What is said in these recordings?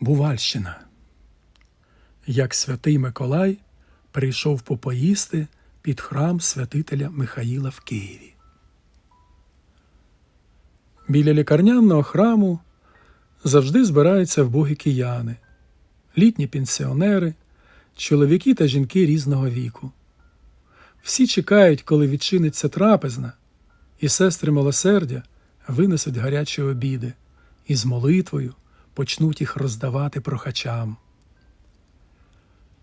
Бувальщина. Як святий Миколай прийшов попоїсти під храм святителя Михаїла в Києві. Біля лікарняного храму завжди збираються вбогі кияни, літні пенсіонери, чоловіки та жінки різного віку. Всі чекають, коли відчиниться трапезна, і сестри милосердя винесуть гарячі обіди і з молитвою почнуть їх роздавати прохачам.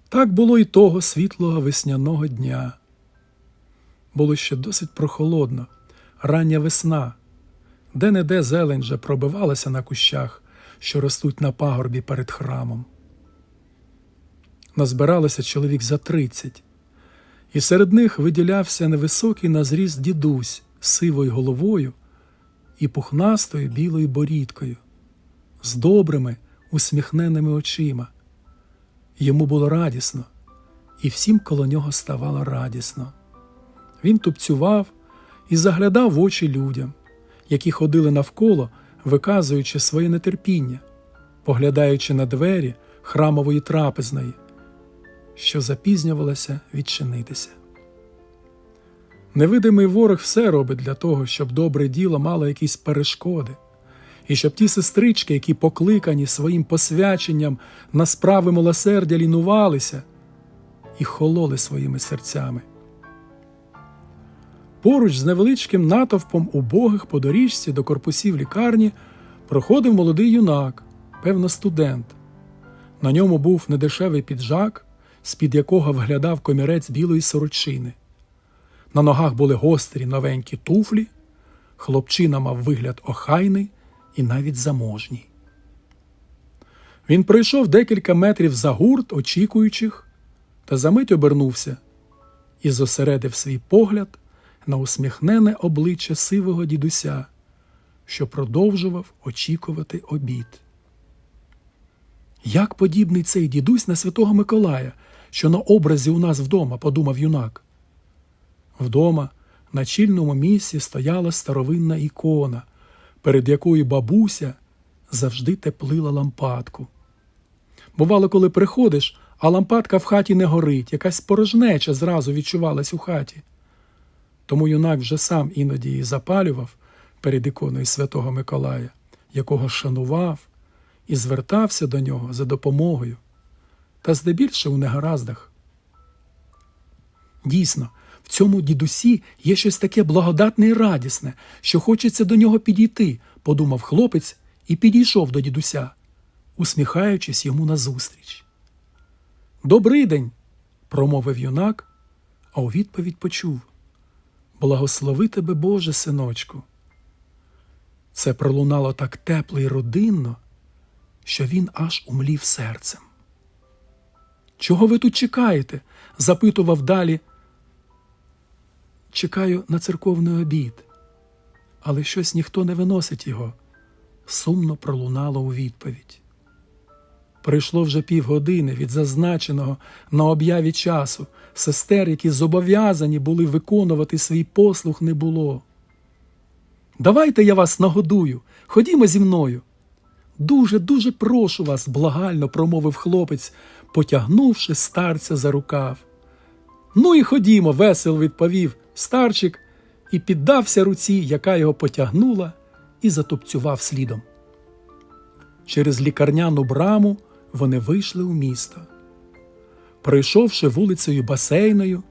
Так було й того світлого весняного дня. Було ще досить прохолодно, рання весна, де не де зелень вже пробивалася на кущах, що ростуть на пагорбі перед храмом. Назбиралося чоловік за тридцять, і серед них виділявся невисокий на зріст дідусь з сивою головою і пухнастою білою борідкою, з добрими усміхненими очима. Йому було радісно, і всім коло нього ставало радісно. Він тупцював і заглядав в очі людям, які ходили навколо, виказуючи своє нетерпіння, поглядаючи на двері храмової трапезної, що запізнювалася відчинитися. Невидимий ворог все робить для того, щоб добре діло мало якісь перешкоди, і щоб ті сестрички, які покликані своїм посвяченням на справи милосердя лінувалися і хололи своїми серцями. Поруч з невеличким натовпом убогих по доріжці до корпусів лікарні проходив молодий юнак, певно, студент. На ньому був недешевий піджак, з-під якого вглядав комірець білої сорочини. На ногах були гострі новенькі туфлі, хлопчина мав вигляд охайний і навіть заможній. Він пройшов декілька метрів за гурт, очікуючих, та за мить обернувся і зосередив свій погляд на усміхнене обличчя сивого дідуся, що продовжував очікувати обід. Як подібний цей дідусь на святого Миколая, що на образі у нас вдома, подумав юнак. Вдома на чільному місці стояла старовинна ікона, перед якою бабуся завжди теплила лампадку. Бувало, коли приходиш, а лампадка в хаті не горить, якась порожнеча зразу відчувалась у хаті. Тому юнак вже сам іноді її запалював перед іконою святого Миколая, якого шанував і звертався до нього за допомогою, та здебільше у негараздах. Дійсно, в цьому дідусі є щось таке благодатне і радісне, що хочеться до нього підійти, подумав хлопець і підійшов до дідуся, усміхаючись йому назустріч. Добрий день, промовив юнак, а у відповідь почув Благослови тебе, Боже, синочку. Це пролунало так тепло і родинно, що він аж умлів серцем. Чого ви тут чекаєте? запитував далі. Чекаю на церковний обід, але щось ніхто не виносить його, сумно пролунало у відповідь. Прийшло вже півгодини від зазначеного на об'яві часу, сестер, які зобов'язані були виконувати свій послух, не було. Давайте я вас нагодую, ходімо зі мною. Дуже, дуже прошу вас, благально промовив хлопець, потягнувши старця за рукав. Ну і ходімо, весело відповів старчик і піддався руці, яка його потягнула, і затопцював слідом. Через лікарняну браму вони вийшли у місто. Пройшовши вулицею басейною,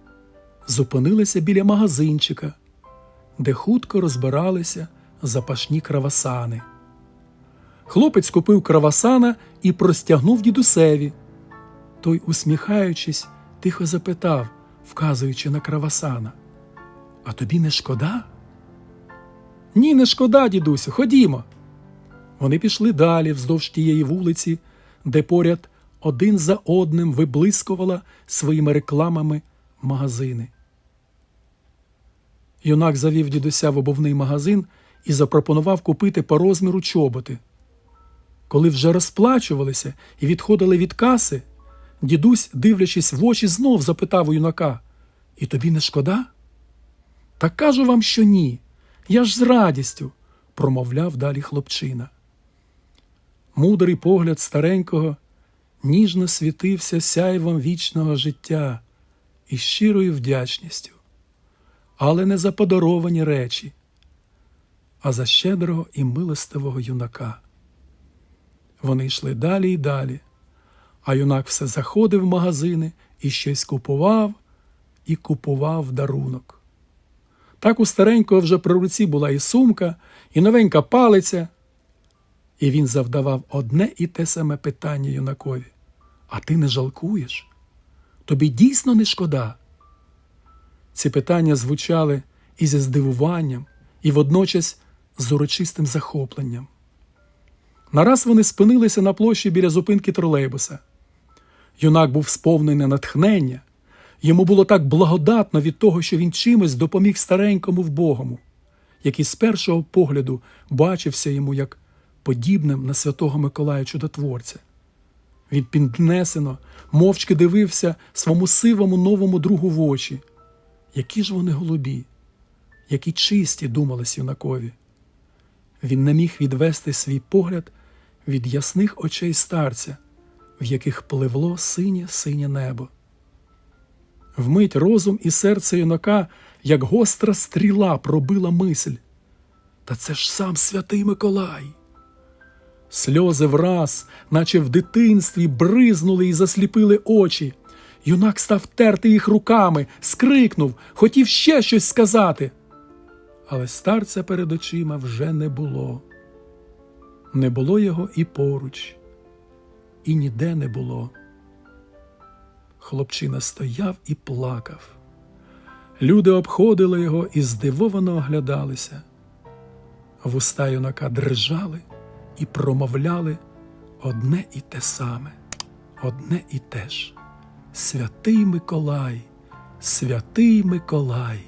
зупинилися біля магазинчика, де хутко розбиралися запашні кравасани. Хлопець купив кравасана і простягнув дідусеві. Той, усміхаючись, тихо запитав, вказуючи на кравасана. А тобі не шкода? Ні, не шкода, дідусю, ходімо. Вони пішли далі вздовж тієї вулиці, де поряд один за одним виблискувала своїми рекламами магазини. Юнак завів дідуся в обувний магазин і запропонував купити по розміру чоботи. Коли вже розплачувалися і відходили від каси, дідусь, дивлячись в очі, знов запитав у юнака І тобі не шкода? Та кажу вам, що ні. Я ж з радістю, промовляв далі хлопчина. Мудрий погляд старенького ніжно світився сяйвом вічного життя і щирою вдячністю, але не за подаровані речі, а за щедрого і милостивого юнака. Вони йшли далі і далі, а юнак все заходив в магазини і щось купував і купував дарунок. Так у старенького вже при руці була і сумка, і новенька палиця, і він завдавав одне і те саме питання юнакові. А ти не жалкуєш? Тобі дійсно не шкода? Ці питання звучали і зі здивуванням, і водночас з урочистим захопленням. Нараз вони спинилися на площі біля зупинки тролейбуса. Юнак був сповнений натхнення. Йому було так благодатно від того, що він чимось допоміг старенькому вбогому, який з першого погляду бачився йому як подібним на святого Миколая Чудотворця. Він піднесено, мовчки дивився своєму сивому новому другу в очі. Які ж вони голубі, які чисті думались юнакові. Він не міг відвести свій погляд від ясних очей старця, в яких пливло синє синє небо. Вмить розум і серце юнака, як гостра стріла, пробила мисль. Та це ж сам святий Миколай. Сльози враз, наче в дитинстві, бризнули і засліпили очі. Юнак став терти їх руками, скрикнув, хотів ще щось сказати. Але старця перед очима вже не було. Не було його і поруч, і ніде не було. Хлопчина стояв і плакав. Люди обходили його і здивовано оглядалися. Вуста юнака дрижали і промовляли одне і те саме, одне і те ж. Святий Миколай, святий Миколай.